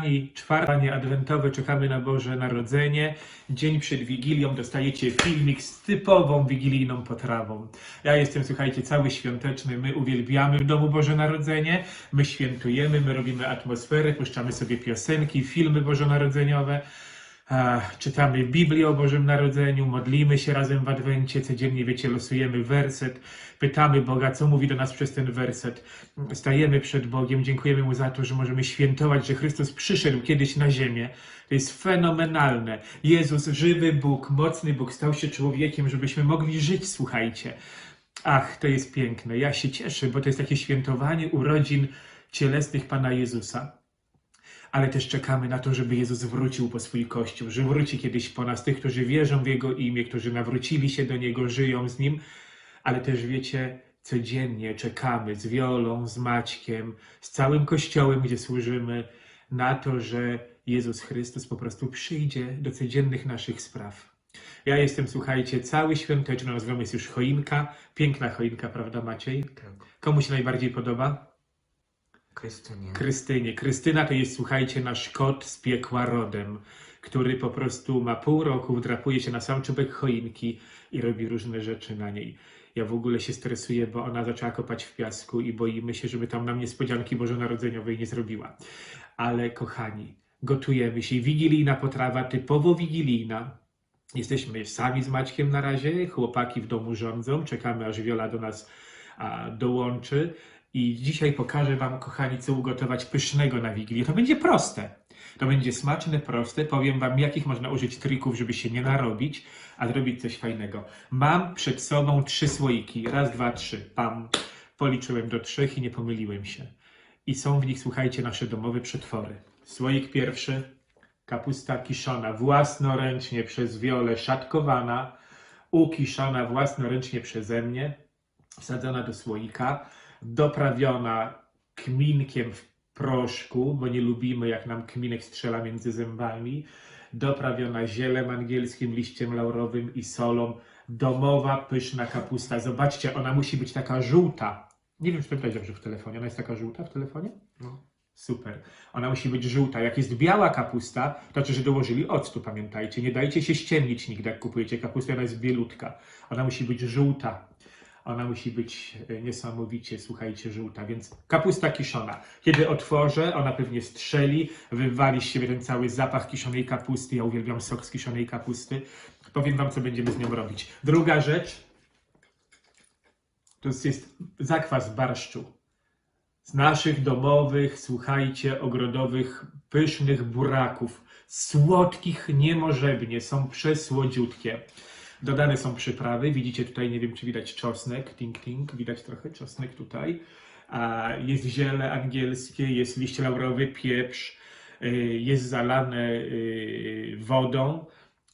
Kochani, czwartanie adwentowe, czekamy na Boże Narodzenie. Dzień przed Wigilią dostajecie filmik z typową wigilijną potrawą. Ja jestem, słuchajcie, cały świąteczny. My uwielbiamy w domu Boże Narodzenie. My świętujemy, my robimy atmosferę, puszczamy sobie piosenki, filmy bożonarodzeniowe. Czytamy Biblię o Bożym Narodzeniu, modlimy się razem w Adwencie, codziennie, wiecie, losujemy werset, pytamy Boga, co mówi do nas przez ten werset. Stajemy przed Bogiem, dziękujemy Mu za to, że możemy świętować, że Chrystus przyszedł kiedyś na ziemię. To jest fenomenalne. Jezus, żywy Bóg, mocny Bóg, stał się człowiekiem, żebyśmy mogli żyć, słuchajcie. Ach, to jest piękne. Ja się cieszę, bo to jest takie świętowanie urodzin cielesnych Pana Jezusa ale też czekamy na to, żeby Jezus wrócił po swój Kościół, że wróci kiedyś po nas, tych, którzy wierzą w Jego imię, którzy nawrócili się do Niego, żyją z Nim, ale też wiecie, codziennie czekamy z Wiolą, z Maćkiem, z całym Kościołem, gdzie służymy, na to, że Jezus Chrystus po prostu przyjdzie do codziennych naszych spraw. Ja jestem, słuchajcie, cały świąteczny, nazywamy jest już choinka, piękna choinka, prawda Maciej? Tak. Komu się najbardziej podoba? Krystynie. Krystynie. Krystyna to jest, słuchajcie, nasz kot z piekła rodem, który po prostu ma pół roku, wdrapuje się na sam czubek choinki i robi różne rzeczy na niej. Ja w ogóle się stresuję, bo ona zaczęła kopać w piasku i boimy się, żeby tam nam niespodzianki bożonarodzeniowej nie zrobiła. Ale kochani, gotujemy się. Wigilijna potrawa, typowo wigilijna. Jesteśmy sami z Maćkiem na razie, chłopaki w domu rządzą, czekamy aż Wiola do nas a, dołączy. I dzisiaj pokażę Wam, kochani, co ugotować pysznego na Wigilię. To będzie proste. To będzie smaczne, proste. Powiem Wam, jakich można użyć trików, żeby się nie narobić, a zrobić coś fajnego. Mam przed sobą trzy słoiki. Raz, dwa, trzy. Pam. Policzyłem do trzech i nie pomyliłem się. I są w nich, słuchajcie, nasze domowe przetwory. Słoik pierwszy. Kapusta kiszona własnoręcznie przez Wiolę szatkowana, ukiszona własnoręcznie przeze mnie, wsadzona do słoika, doprawiona kminkiem w proszku, bo nie lubimy jak nam kminek strzela między zębami, doprawiona zielem angielskim, liściem laurowym i solą, domowa, pyszna kapusta. Zobaczcie, ona musi być taka żółta. Nie wiem, czy to widać dobrze w telefonie. Ona jest taka żółta w telefonie? No. Super. Ona musi być żółta. Jak jest biała kapusta, to znaczy, że dołożyli octu, pamiętajcie. Nie dajcie się ściemnić nigdy, jak kupujecie kapustę, ona jest bielutka. Ona musi być żółta. Ona musi być e, niesamowicie, słuchajcie, żółta. Więc kapusta kiszona. Kiedy otworzę, ona pewnie strzeli, wywali z siebie ten cały zapach kiszonej kapusty. Ja uwielbiam sok z kiszonej kapusty. Powiem wam, co będziemy z nią robić. Druga rzecz, to jest zakwas barszczu z naszych domowych, słuchajcie, ogrodowych, pysznych buraków. Słodkich niemożebnie, są przesłodziutkie. Dodane są przyprawy. Widzicie tutaj, nie wiem czy widać czosnek, ting ting, widać trochę czosnek tutaj. Jest ziele angielskie, jest liść laurowy, pieprz, y, jest zalane y, wodą.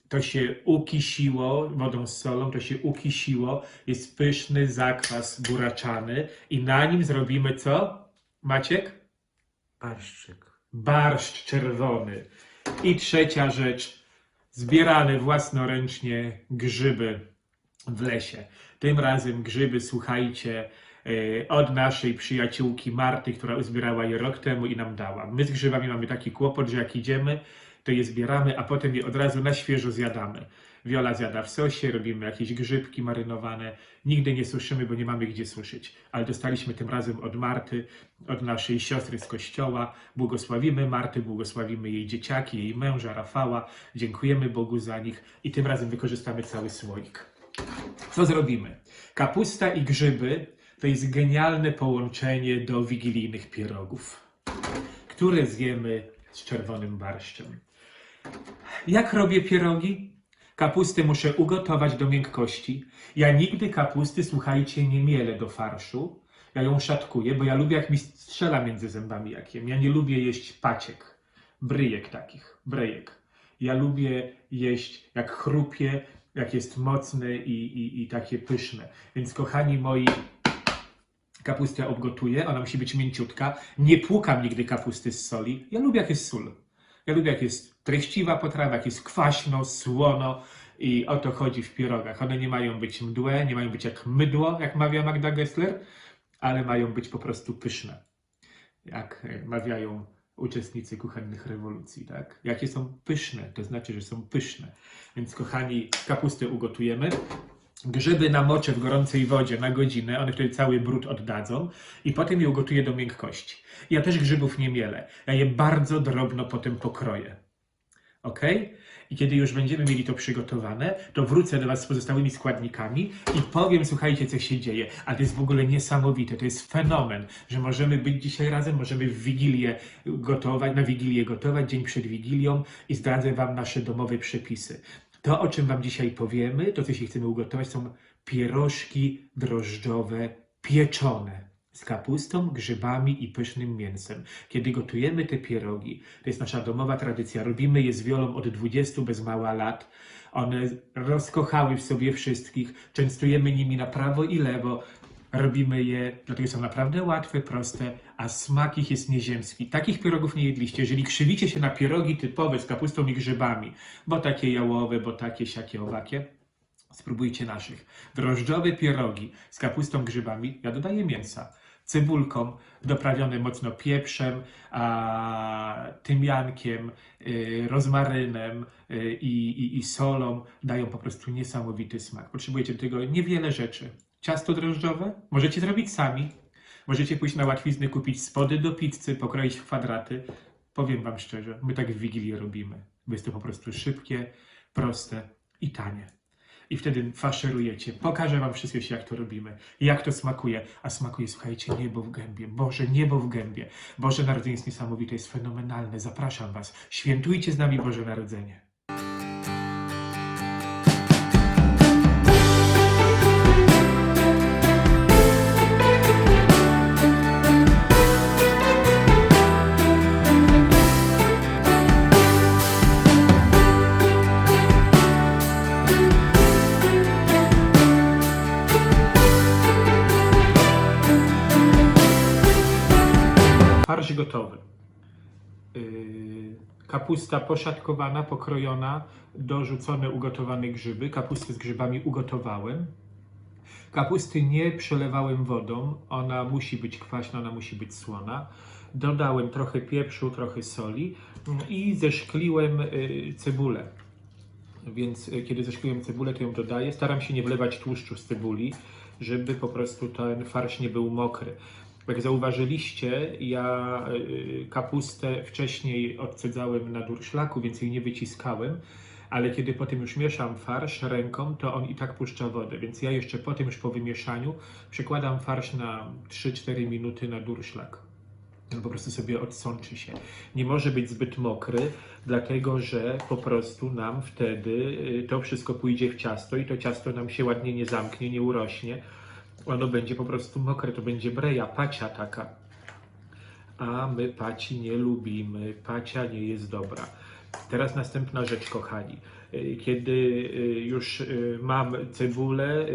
To się ukisiło, wodą z solą, to się ukisiło. Jest pyszny zakwas buraczany i na nim zrobimy co? Maciek? Barszczyk. Barszcz czerwony. I trzecia rzecz, zbierane własnoręcznie grzyby w lesie. Tym razem grzyby, słuchajcie, e, od naszej przyjaciółki Marty, która uzbierała je rok temu i nam dała. My z grzybami mamy taki kłopot, że jak idziemy, to je zbieramy, a potem je od razu na świeżo zjadamy. Wiola zjada w sosie, robimy jakieś grzybki marynowane. Nigdy nie suszymy, bo nie mamy gdzie suszyć. Ale dostaliśmy tym razem od Marty, od naszej siostry z kościoła. Błogosławimy Marty, błogosławimy jej dzieciaki, jej męża Rafała. Dziękujemy Bogu za nich i tym razem wykorzystamy cały słoik. Co zrobimy? Kapusta i grzyby to jest genialne połączenie do wigilijnych pierogów, które zjemy z czerwonym barszczem. Jak robię pierogi? Kapustę muszę ugotować do miękkości. Ja nigdy kapusty, słuchajcie, nie mielę do farszu. Ja ją szatkuję, bo ja lubię, jak mi strzela między zębami jak jem. Ja nie lubię jeść paciek, bryjek takich, brejek. Ja lubię jeść, jak chrupie, jak jest mocne i, i, i takie pyszne. Więc kochani moi, kapustę obgotuję, ona musi być mięciutka. Nie płukam nigdy kapusty z soli. Ja lubię, jak jest sól. Ja lubię, jak jest treściwa potrawa, jak jest kwaśno, słono i o to chodzi w pierogach. One nie mają być mdłe, nie mają być jak mydło, jak mawia Magda Gessler, ale mają być po prostu pyszne. Jak e, mawiają uczestnicy kuchennych rewolucji, tak? Jakie są pyszne, to znaczy, że są pyszne. Więc kochani, kapustę ugotujemy. Grzyby namoczę w gorącej wodzie na godzinę, one wtedy cały brud oddadzą i potem je ugotuję do miękkości. Ja też grzybów nie mielę. Ja je bardzo drobno potem pokroję. Ok? I kiedy już będziemy mieli to przygotowane, to wrócę do Was z pozostałymi składnikami i powiem, słuchajcie, co się dzieje. A to jest w ogóle niesamowite, to jest fenomen, że możemy być dzisiaj razem, możemy w Wigilię gotować, na Wigilię gotować, dzień przed Wigilią i zdradzę Wam nasze domowe przepisy. To, o czym Wam dzisiaj powiemy, to, co się chcemy ugotować, są pierożki drożdżowe pieczone z kapustą, grzybami i pysznym mięsem. Kiedy gotujemy te pierogi, to jest nasza domowa tradycja, robimy je z wiolą od 20 bez mała lat. One rozkochały w sobie wszystkich, częstujemy nimi na prawo i lewo. Robimy je, dlatego są naprawdę łatwe, proste, a smak ich jest nieziemski. Takich pierogów nie jedliście. Jeżeli krzywicie się na pierogi typowe z kapustą i grzybami, bo takie jałowe, bo takie, siakie, owakie, spróbujcie naszych. Drożdżowe pierogi z kapustą, grzybami, ja dodaję mięsa. Cebulką, doprawione mocno pieprzem, a, tymiankiem, y, rozmarynem y, i, i, solą dają po prostu niesamowity smak. Potrzebujecie do tego niewiele rzeczy. Ciasto drożdżowe możecie zrobić sami. Możecie pójść na łatwizny, kupić spody do pizzy, pokroić w kwadraty. Powiem Wam szczerze, my tak w Wigilię robimy. Jest to po prostu szybkie, proste i tanie. I wtedy faszerujecie. Pokażę Wam wszystko, jak to robimy. Jak to smakuje. A smakuje, słuchajcie, niebo w gębie. Boże, niebo w gębie. Boże Narodzenie jest niesamowite, jest fenomenalne. Zapraszam Was. Świętujcie z nami Boże Narodzenie. Farsz gotowy. Yy, Kapusta poszatkowana, pokrojona, dorzucone ugotowane grzyby. Kapustę z grzybami ugotowałem. Kapusty nie przelewałem wodą, ona musi być kwaśna, ona musi być słona. Dodałem trochę pieprzu, trochę soli mm, i zeszkliłem y, cebulę. Więc y, kiedy zeszkliłem cebulę, to ją dodaję. Staram się nie wlewać tłuszczu z cebuli, żeby po prostu ten farsz nie był mokry. Jak zauważyliście, ja y, kapustę wcześniej odcedzałem na durszlaku, więc jej nie wyciskałem, ale kiedy potem już mieszam farsz ręką, to on i tak puszcza wodę, więc ja jeszcze potem, już po wymieszaniu, przekładam farsz na 3-4 minuty na durszlak. On po prostu sobie odsączy się. Nie może być zbyt mokry, dlatego że po prostu nam wtedy y, to wszystko pójdzie w ciasto i to ciasto nam się ładnie nie zamknie, nie urośnie. Ono będzie po prostu mokre, to będzie breja, pacia taka. A my paci nie lubimy, pacia nie jest dobra. Teraz następna rzecz, kochani. Y, Kiedy y, już y, mam cebulę,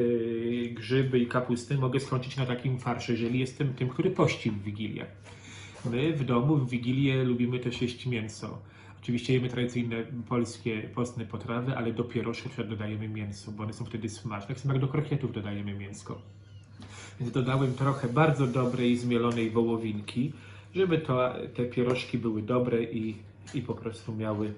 grzyby i kapustę, mogę skończyć na takim farszu, jeżeli jestem tym, który pości w Wigilię. My w domu w Wigilię lubimy też jeść mięso. Oczywiście jemy tradycyjne polskie postne potrawy, ale do pierożków dodajemy mięso, bo one są wtedy smaczne. Tak samo jak do krokietów dodajemy mięsko. Dodałem trochę bardzo dobrej zmielonej wołowinki, żeby to, te pierożki były dobre i, i po prostu miały,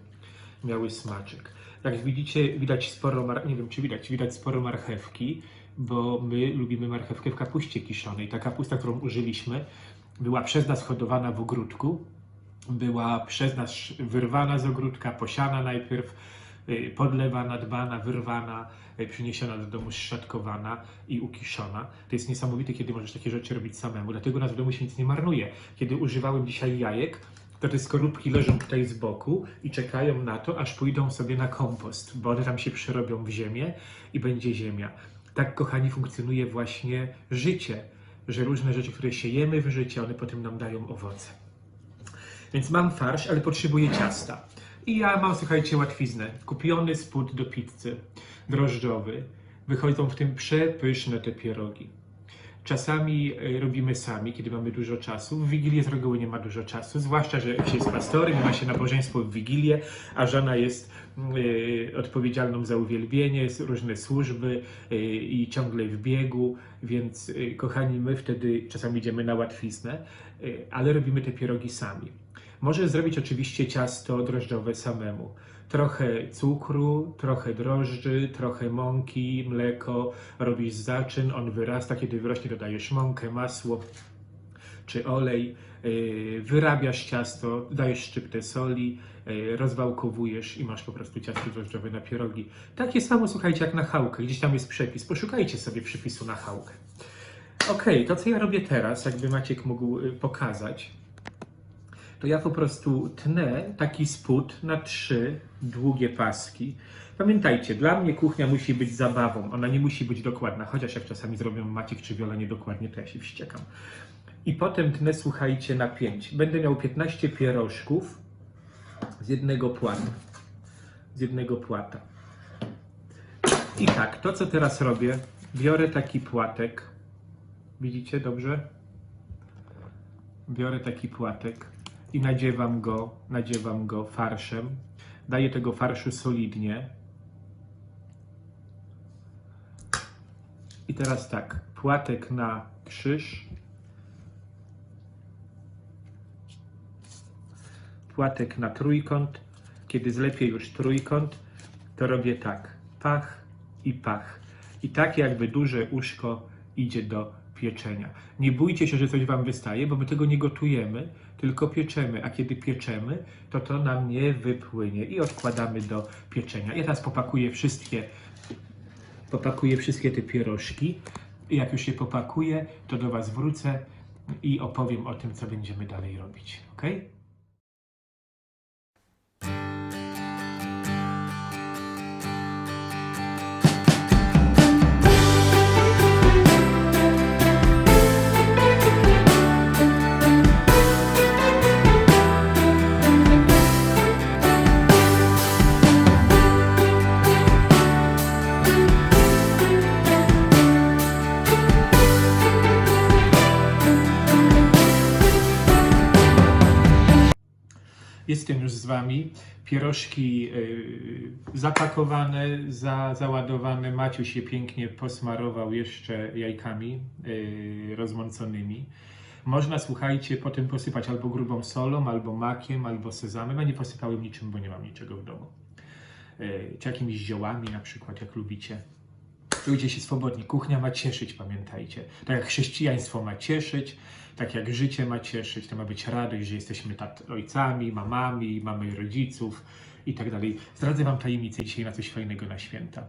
miały smaczek. Jak widzicie, widać sporo, nie wiem czy widać, widać sporo marchewki, bo my lubimy marchewkę w kapuście kiszonej. Ta kapusta, którą użyliśmy, była przez nas hodowana w ogródku, była przez nas wyrwana z ogródka, posiana najpierw, podlewana, dbana, wyrwana, y, przyniesiona do domu, szatkowana i ukiszona. To jest niesamowite, kiedy możesz takie rzeczy robić samemu, dlatego nas w domu się nic nie marnuje. Kiedy używałem dzisiaj jajek, to te skorupki leżą tutaj z boku i czekają na to, aż pójdą sobie na kompost, bo one tam się przerobią w ziemię i będzie ziemia. Tak, kochani, funkcjonuje właśnie życie, że różne rzeczy, które siejemy w życie, one potem nam dają owoce. Więc mam farsz, ale potrzebuję ciasta. I ja mam, słuchajcie, łatwiznę. Kupiony spód do pizzy, drożdżowy. Wychodzą w tym przepyszne te pierogi. Czasami e, robimy sami, kiedy mamy dużo czasu. W Wigilię z reguły nie ma dużo czasu, zwłaszcza, że się jest pastorem, ma się nabożeństwo w Wigilię, a żona jest e, odpowiedzialną za uwielbienie, różne służby e, i ciągle w biegu, więc e, kochani, my wtedy czasami idziemy na łatwiznę. y, ale robimy te pierogi sami. Możesz zrobić oczywiście ciasto drożdżowe samemu. Trochę cukru, trochę drożdży, trochę mąki, mleko, robisz zaczyn, on wyrasta, kiedy wyrośnie dodajesz mąkę, masło czy olej, yy, wyrabiasz ciasto, dajesz szczyptę soli, yy, rozwałkowujesz i masz po prostu ciasto drożdżowe na pierogi. Takie samo, słuchajcie, jak na chałkę, gdzieś tam jest przepis, poszukajcie sobie przepisu na chałkę. Okej, to co ja robię teraz, jakby Maciek mógł y, pokazać, to ja po prostu tnę taki spód na trzy długie paski. Pamiętajcie, dla mnie kuchnia musi być zabawą, ona nie musi być dokładna, chociaż jak czasami zrobią Maciek czy Wiola niedokładnie, to ja się wściekam. I potem tnę, słuchajcie, na 5. Będę miał 15 pierożków z jednego płata. Z jednego płata. I tak, to co teraz robię, biorę taki płatek. Widzicie dobrze? Biorę taki płatek i nadziewam go, nadziewam go farszem. Daję tego farszu solidnie. I teraz tak, płatek na krzyż. Płatek na trójkąt. Kiedy zlepię już trójkąt, to robię tak. Pach i pach. I tak jakby duże uszko idzie do pieczenia. Nie bójcie się, że coś Wam wystaje, bo my tego nie gotujemy, tylko pieczemy. A kiedy pieczemy, to to nam nie wypłynie i odkładamy do pieczenia. Ja teraz popakuję wszystkie, popakuję wszystkie te pierożki. Jak już je popakuję, to do Was wrócę i opowiem o tym, co będziemy dalej robić. Ok? Z Wami. Pierożki y, zapakowane, za, załadowane. Maciuś je pięknie posmarował jeszcze jajkami y, rozmąconymi. Można, słuchajcie, potem posypać albo grubą solą, albo makiem, albo sezamem. Ja nie posypałem niczym, bo nie mam niczego w domu. Y, czy jakimiś ziołami na przykład, jak lubicie. Czujcie się swobodni. Kuchnia ma cieszyć, pamiętajcie. Tak jak chrześcijaństwo ma cieszyć, tak jak życie ma cieszyć, to ma być radość, że jesteśmy tat- ojcami, mamami, mamy rodziców i tak dalej. Zdradzę Wam tajemnicę dzisiaj na coś fajnego na święta.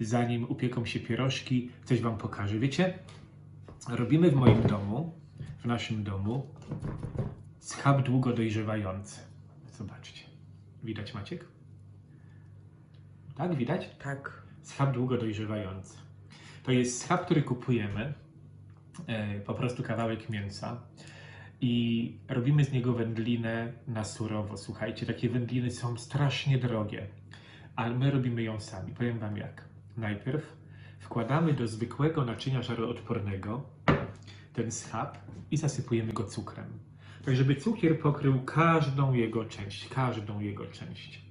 Zanim upieką się pierożki, coś Wam pokażę. Wiecie, robimy w moim domu, w naszym domu, schab długo dojrzewający. Zobaczcie. Widać Maciek? Tak, widać? Tak. Schab długo dojrzewający. To jest schab, który kupujemy, po prostu kawałek mięsa i robimy z niego wędlinę na surowo. Słuchajcie, takie wędliny są strasznie drogie, ale my robimy ją sami. Powiem Wam jak. Najpierw wkładamy do zwykłego naczynia żaroodpornego ten schab i zasypujemy go cukrem. Tak, żeby cukier pokrył każdą jego część, każdą jego część.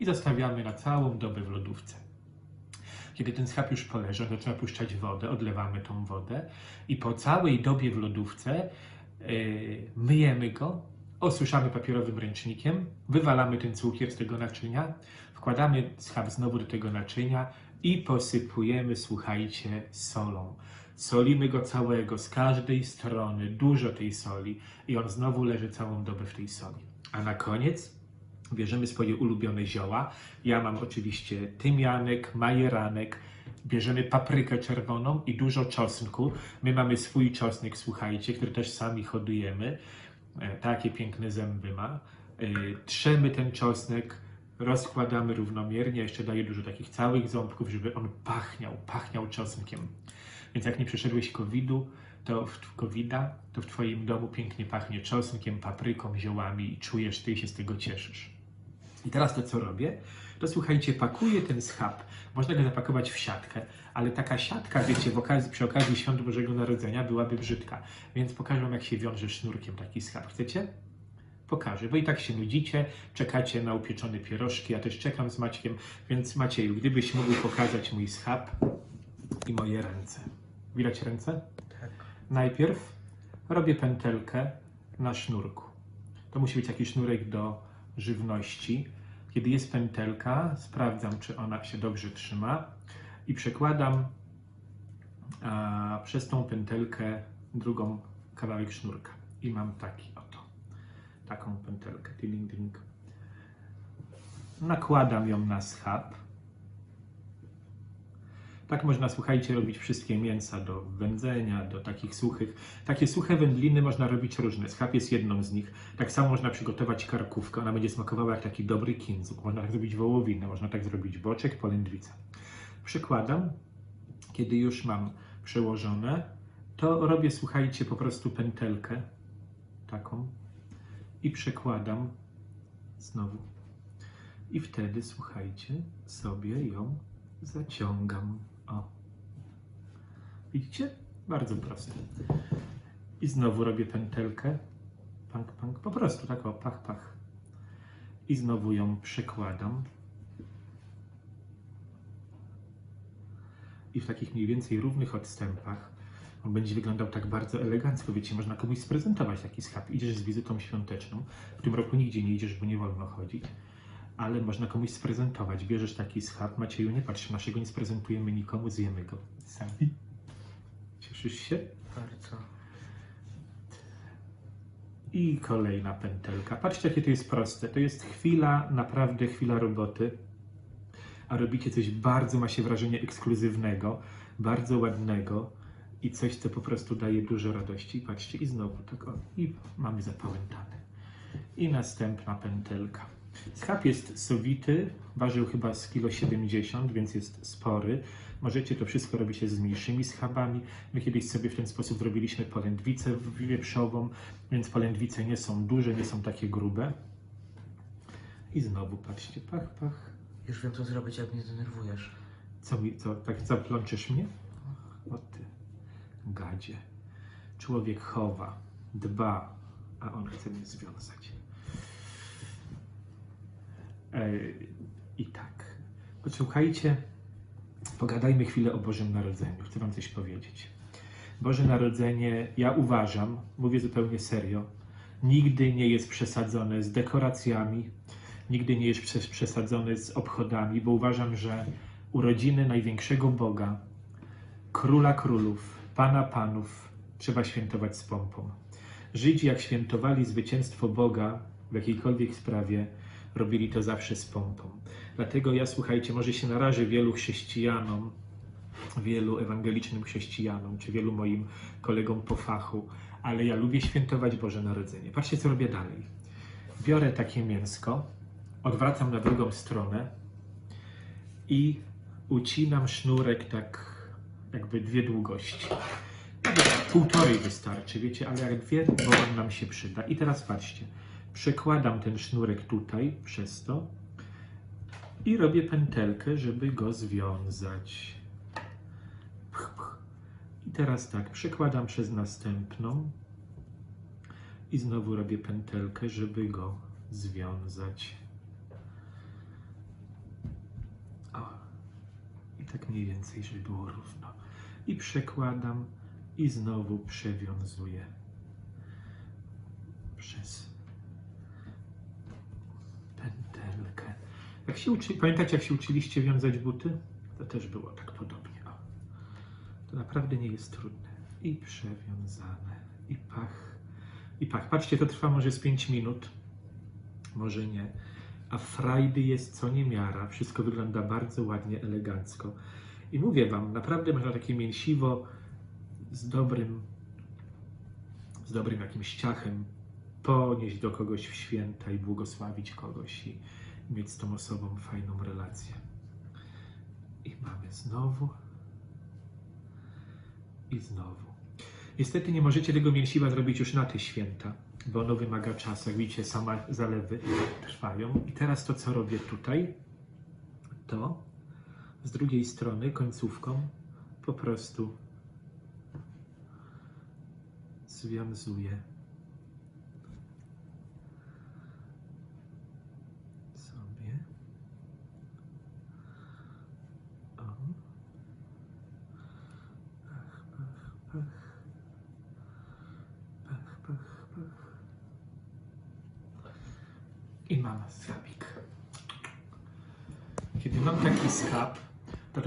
I zostawiamy na całą dobę w lodówce. Kiedy ten schab już poleży, on zaczyna puszczać wodę, odlewamy tą wodę i po całej dobie w lodówce yy, myjemy go, osuszamy papierowym ręcznikiem, wywalamy ten cukier z tego naczynia, wkładamy schab znowu do tego naczynia i posypujemy, słuchajcie, solą. Solimy go całego, z każdej strony, dużo tej soli i on znowu leży całą dobę w tej soli. A na koniec bierzemy swoje ulubione zioła. Ja mam oczywiście tymianek, majeranek, bierzemy paprykę czerwoną i dużo czosnku. My mamy swój czosnek, słuchajcie, który też sami hodujemy. E, Takie piękne zęby ma. E, Trzemy ten czosnek, rozkładamy równomiernie. Jeszcze daję dużo takich całych ząbków, żeby on pachniał, pachniał czosnkiem. Więc jak nie przeszedłeś COVID-u, to w COVID-a, to w Twoim domu pięknie pachnie czosnkiem, papryką, ziołami i czujesz, Ty się z tego cieszysz. I teraz to, co robię, to słuchajcie, pakuję ten schab. Można go zapakować w siatkę, ale taka siatka, wiecie, w okazji, przy okazji Świąt Bożego Narodzenia byłaby brzydka. Więc pokażę wam, jak się wiąże sznurkiem taki schab. Chcecie? Pokażę, bo i tak się nudzicie, czekacie na upieczone pierożki, ja też czekam z Maćkiem, więc Macieju, gdybyś mógł pokazać mój schab i moje ręce. Widać ręce? Tak. Najpierw robię pętelkę na sznurku. To musi być jakiś sznurek do żywności. Kiedy jest pętelka, sprawdzam, czy ona się dobrze trzyma i przekładam a, przez tą pętelkę drugą kawałek sznurka. I mam taki oto, taką pętelkę. Ding, ding. Nakładam ją na schab. Tak można, słuchajcie, robić wszystkie mięsa do wędzenia, do takich suchych. Takie suche wędliny można robić różne. Schab jest jedną z nich. Tak samo można przygotować karkówkę. Ona będzie smakowała jak taki dobry kinzuk. Można tak zrobić wołowinę, można tak zrobić boczek, polędwica. Przykładam, kiedy już mam przełożone, to robię, słuchajcie, po prostu pętelkę taką i przekładam znowu. I wtedy, słuchajcie, sobie ją zaciągam. O. Widzicie? Bardzo proste. I znowu robię pętelkę. Pank, pank. Po prostu tak o, pach, pach. I znowu ją przekładam. I w takich mniej więcej równych odstępach on będzie wyglądał tak bardzo elegancko. Wiecie, można komuś sprezentować taki schab. Idziesz z wizytą świąteczną. W tym roku nigdzie nie idziesz, bo nie wolno chodzić. Ale można komuś sprezentować. Bierzesz taki schab. Macieju, nie patrz, naszego nie sprezentujemy nikomu, zjemy go sami. Cieszysz się? Bardzo. I kolejna pętelka. Patrzcie, jakie to jest proste. To jest chwila, naprawdę chwila roboty. A robicie coś bardzo, ma się wrażenie ekskluzywnego, bardzo ładnego i coś, co po prostu daje dużo radości. Patrzcie, i znowu tak o, i mamy zapałętane. I następna pętelka. Schab jest sowity, ważył chyba z kilo 70, więc jest spory. Możecie to wszystko robić z mniejszymi schabami. My kiedyś sobie w ten sposób robiliśmy polędwicę wieprzową, więc polędwice nie są duże, nie są takie grube. I znowu patrzcie, pach, pach. Już wiem co zrobić, jak mnie denerwujesz. Co mi, co, tak zaplączysz mnie? O ty, gadzie. Człowiek chowa, dba, a on chce mnie związać. E, I tak. Posłuchajcie, pogadajmy chwilę o Bożym Narodzeniu. Chcę Wam coś powiedzieć. Boże Narodzenie, ja uważam, mówię zupełnie serio, nigdy nie jest przesadzone z dekoracjami, nigdy nie jest przes- przesadzone z obchodami, bo uważam, że urodziny największego Boga, Króla Królów, Pana Panów trzeba świętować z pompą. Żydzi, jak świętowali zwycięstwo Boga w jakiejkolwiek sprawie, robili to zawsze z pompą. Dlatego ja, słuchajcie, może się narażę wielu chrześcijanom, wielu ewangelicznym chrześcijanom, czy wielu moim kolegom po fachu, ale ja lubię świętować Boże Narodzenie. Patrzcie, co robię dalej. Biorę takie mięsko, odwracam na drugą stronę i ucinam sznurek tak jakby dwie długości. Nawet półtorej wystarczy, wiecie, ale jak dwie, bo on nam się przyda. I teraz patrzcie, przekładam ten sznurek tutaj przez to i robię pętelkę, żeby go związać. Pch, pch. I teraz tak, przekładam przez następną i znowu robię pętelkę, żeby go związać. O. I tak mniej więcej, żeby było równo. I przekładam i znowu przewiązuję przez pętelkę. Się uczy, pamiętacie, jak się uczyliście wiązać buty? To też było tak podobnie. O. To naprawdę nie jest trudne. I przewiązane. I pach. I pach. Patrzcie, to trwa może z 5 minut. Może nie. A frajdy jest co niemiara. Wszystko wygląda bardzo ładnie, elegancko. I mówię wam, naprawdę można takie mięsiwo z dobrym, z dobrym jakimś ciachem ponieść do kogoś w święta i błogosławić kogoś i mieć z tą osobą fajną relację. I mamy znowu i znowu. Niestety nie możecie tego mięsiwa zrobić już na te święta, bo ono wymaga czasu. Jak widzicie, same zalewy trwają. I teraz to, co robię tutaj, to z drugiej strony końcówką po prostu związuję sobie. O. Pach, pach, pach. Pach, pach, pach. I mam schabik. Kiedy mam taki schab,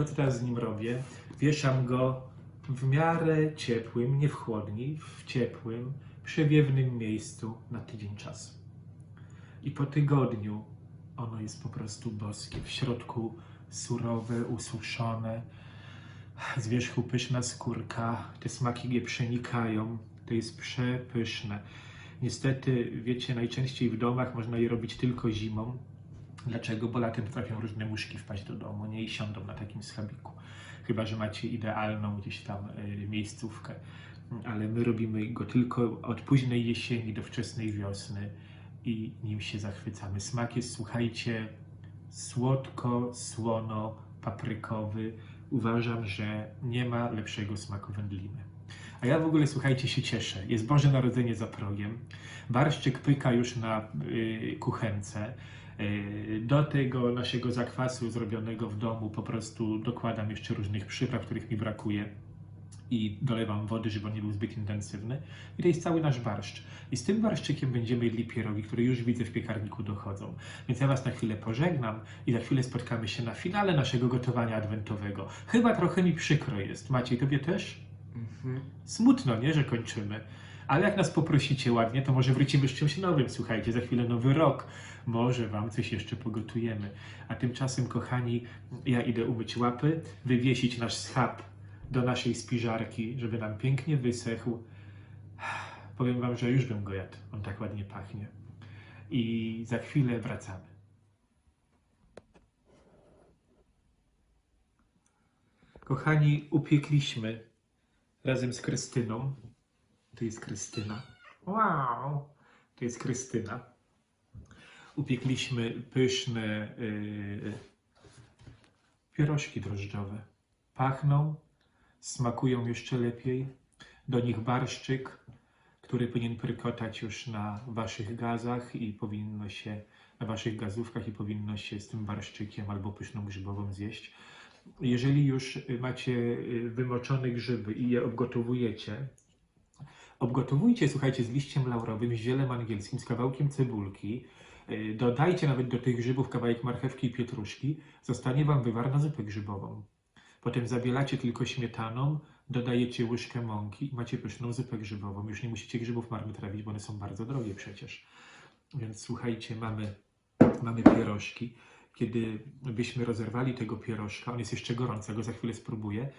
to teraz z nim robię, wieszam go w miarę ciepłym, nie w chłodni, w ciepłym, przewiewnym miejscu na tydzień czasu. I po tygodniu ono jest po prostu boskie. W środku surowe, ususzone, z wierzchu pyszna skórka, te smaki je przenikają. To jest przepyszne. Niestety, wiecie, najczęściej w domach można je robić tylko zimą. Dlaczego? Bo latem trafią różne muszki wpaść do domu, nie i siądą na takim schabiku. Chyba, że macie idealną gdzieś tam y, miejscówkę. Ale my robimy go tylko od późnej jesieni do wczesnej wiosny i nim się zachwycamy. Smak jest, słuchajcie, słodko, słono, paprykowy. Uważam, że nie ma lepszego smaku wędliny. A ja w ogóle, słuchajcie, się cieszę. Jest Boże Narodzenie za progiem. Barszczyk pyka już na y, kuchence. Y, do tego naszego zakwasu zrobionego w domu po prostu dokładam jeszcze różnych przypraw, których mi brakuje i dolewam wody, żeby on nie był zbyt intensywny. I to jest cały nasz barszcz. I z tym barszczykiem będziemy jedli pierogi, które już widzę w piekarniku dochodzą. Więc ja Was na chwilę pożegnam i za chwilę spotkamy się na finale naszego gotowania adwentowego. Chyba trochę mi przykro jest. Maciej, Tobie też? Mhm. Smutno, nie, że kończymy. Ale jak nas poprosicie ładnie, to może wrócimy z czymś nowym. Słuchajcie, za chwilę nowy rok. Może Wam coś jeszcze pogotujemy. A tymczasem, kochani, ja idę umyć łapy, wywiesić nasz schab do naszej spiżarki, żeby nam pięknie wysechł. Powiem Wam, że już bym go jadł. On tak ładnie pachnie. I za chwilę wracamy. Kochani, upiekliśmy razem z Krystyną. Tu jest Krystyna. Wow! To jest Krystyna. Upiekliśmy pyszne yy, pierożki drożdżowe. Pachną, smakują jeszcze lepiej. Do nich barszczyk, który powinien prykotać już na waszych gazach i powinno się, na waszych gazówkach i powinno się z tym barszczykiem albo pyszną grzybową zjeść. Jeżeli już macie y, wymoczone grzyby i je obgotowujecie, obgotowujcie, słuchajcie, z liściem laurowym, z zielem angielskim, z kawałkiem cebulki. Y, Dodajcie nawet do tych grzybów kawałek marchewki i pietruszki. Zostanie Wam wywar na zupę grzybową. Potem zabielacie tylko śmietaną, dodajecie łyżkę mąki i macie pyszną zupę grzybową. Już nie musicie grzybów marnotrawić, bo one są bardzo drogie przecież. Więc słuchajcie, mamy, mamy pierożki. Kiedy byśmy rozerwali tego pierożka, on jest jeszcze gorący, go za chwilę spróbuję,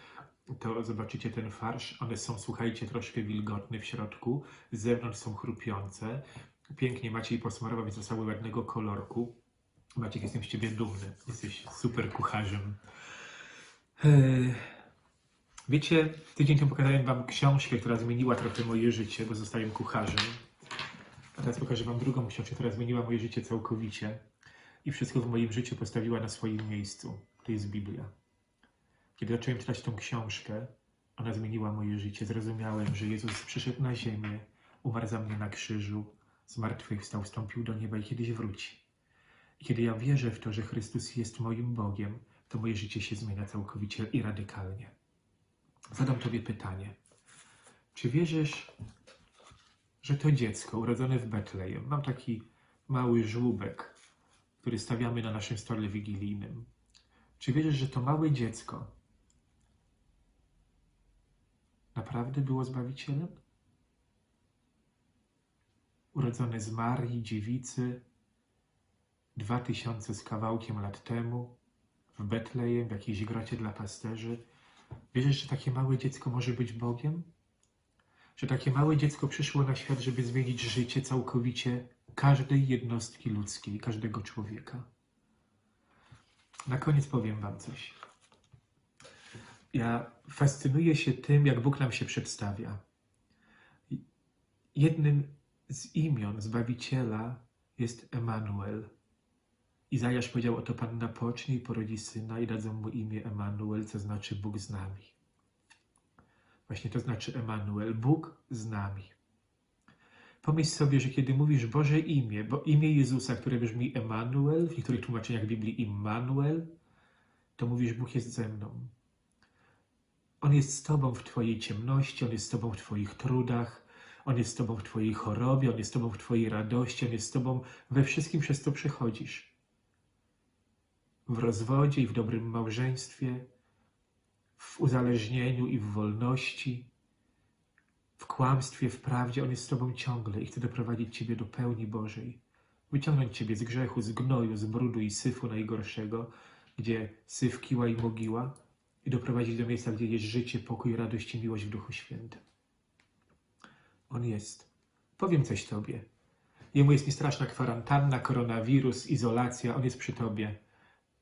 to zobaczycie ten farsz. One są, słuchajcie, troszkę wilgotne w środku, z zewnątrz są chrupiące. Pięknie Maciej posmarował, więc dostały ładnego kolorku. Maciek, jestem z Ciebie dumny. Jesteś super kucharzem. Eee, Wiecie, tydzień temu pokazałem Wam książkę, która zmieniła trochę moje życie, bo zostałem kucharzem. A teraz pokażę Wam drugą książkę, która zmieniła moje życie całkowicie i wszystko w moim życiu postawiła na swoim miejscu. To jest Biblia. Kiedy zacząłem czytać tą książkę, ona zmieniła moje życie. Zrozumiałem, że Jezus przyszedł na ziemię, umarł za mnie na krzyżu, zmartwychwstał, wstąpił do nieba i kiedyś wróci. I kiedy ja wierzę w to, że Chrystus jest moim Bogiem, to moje życie się zmienia całkowicie i radykalnie. Zadam Tobie pytanie. Czy wierzysz, że to dziecko urodzone w Betlejem, mam taki mały żłóbek, który stawiamy na naszym stole wigilijnym. Czy wierzysz, że to małe dziecko naprawdę było Zbawicielem? Urodzone z Marii, dziewicy, dwa tysiące z kawałkiem lat temu, w Betlejem, w jakiejś grocie dla pasterzy. Wierzysz, że takie małe dziecko może być Bogiem? Że takie małe dziecko przyszło na świat, żeby zmienić życie całkowicie każdej jednostki ludzkiej, każdego człowieka? Na koniec powiem Wam coś. Ja fascynuję się tym, jak Bóg nam się przedstawia. Jednym z imion Zbawiciela jest Emanuel. Izajasz powiedział, oto Panna pocznie i porodzi syna i dadzą mu imię Emanuel, co znaczy Bóg z nami. Właśnie to znaczy Emanuel, Bóg z nami. Pomyśl sobie, że kiedy mówisz Boże imię, bo imię Jezusa, które brzmi Emanuel, w niektórych tłumaczeniach Biblii Immanuel, to mówisz Bóg jest ze mną. On jest z Tobą w Twojej ciemności, On jest z Tobą w Twoich trudach, On jest z Tobą w Twojej chorobie, On jest z Tobą w Twojej radości, On jest z Tobą we wszystkim, przez co przechodzisz. W rozwodzie i w dobrym małżeństwie, w uzależnieniu i w wolności, w kłamstwie, w prawdzie. On jest z Tobą ciągle i chce doprowadzić Ciebie do pełni Bożej. Wyciągnąć Ciebie z grzechu, z gnoju, z brudu i syfu najgorszego, gdzie syf, kiła i mogiła i doprowadzić do miejsca, gdzie jest życie, pokój, radość i miłość w Duchu Świętym. On jest. Powiem coś Tobie. Jemu jest niestraszna kwarantanna, koronawirus, izolacja. On jest przy Tobie.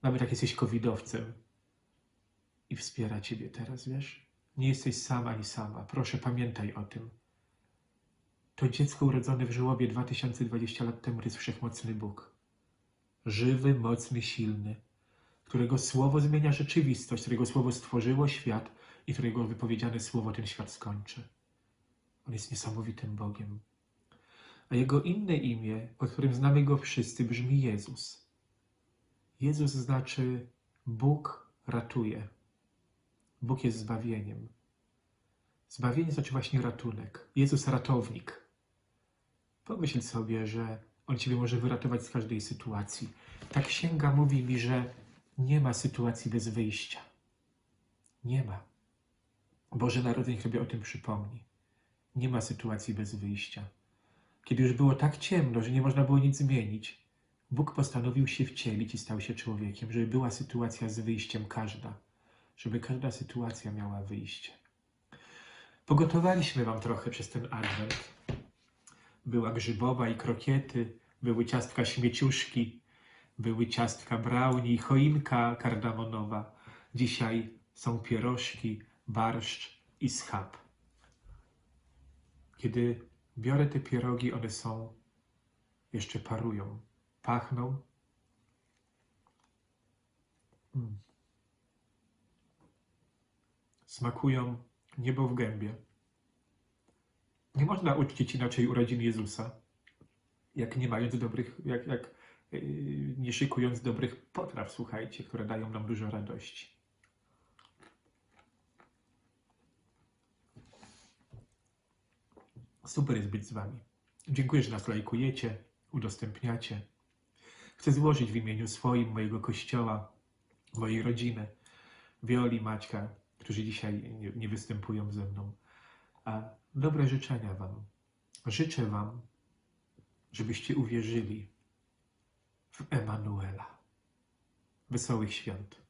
Nawet jak jesteś covidowcem. I wspiera Ciebie teraz, wiesz? Nie jesteś sam ani sama. Proszę, pamiętaj o tym. To dziecko urodzone w żłobie 2020 lat temu jest wszechmocny Bóg. Żywy, mocny, silny, którego słowo zmienia rzeczywistość, którego słowo stworzyło świat i którego wypowiedziane słowo ten świat skończy. On jest niesamowitym Bogiem. A jego inne imię, pod którym znamy go wszyscy, brzmi Jezus. Jezus znaczy Bóg ratuje. Bóg jest zbawieniem. Zbawienie znaczy właśnie ratunek. Jezus ratownik. Pomyśl sobie, że On Ciebie może wyratować z każdej sytuacji. Ta księga mówi mi, że nie ma sytuacji bez wyjścia. Nie ma. Boże Narodzenie sobie o tym przypomni. Nie ma sytuacji bez wyjścia. Kiedy już było tak ciemno, że nie można było nic zmienić, Bóg postanowił się wcielić i stał się człowiekiem, żeby była sytuacja z wyjściem każda, żeby każda sytuacja miała wyjście. Pogotowaliśmy Wam trochę przez ten adwent. Była grzybowa i krokiety, były ciastka śmieciuszki, były ciastka brownie choinka kardamonowa. Dzisiaj są pierożki, barszcz i schab. Kiedy biorę te pierogi, one są, jeszcze parują, pachną. Mm. Smakują niebo w gębie. Nie można uczcić inaczej urodzin Jezusa, jak nie mając dobrych, jak, jak yy, nie szykując dobrych potraw, słuchajcie, które dają nam dużo radości. Super jest być z Wami. Dziękuję, że nas lajkujecie, udostępniacie. Chcę złożyć w imieniu swoim, mojego kościoła, mojej rodziny, Wioli, Maćka, którzy dzisiaj nie, nie występują ze mną, a dobre życzenia Wam. Życzę Wam, żebyście uwierzyli w Emanuela. Wesołych świąt.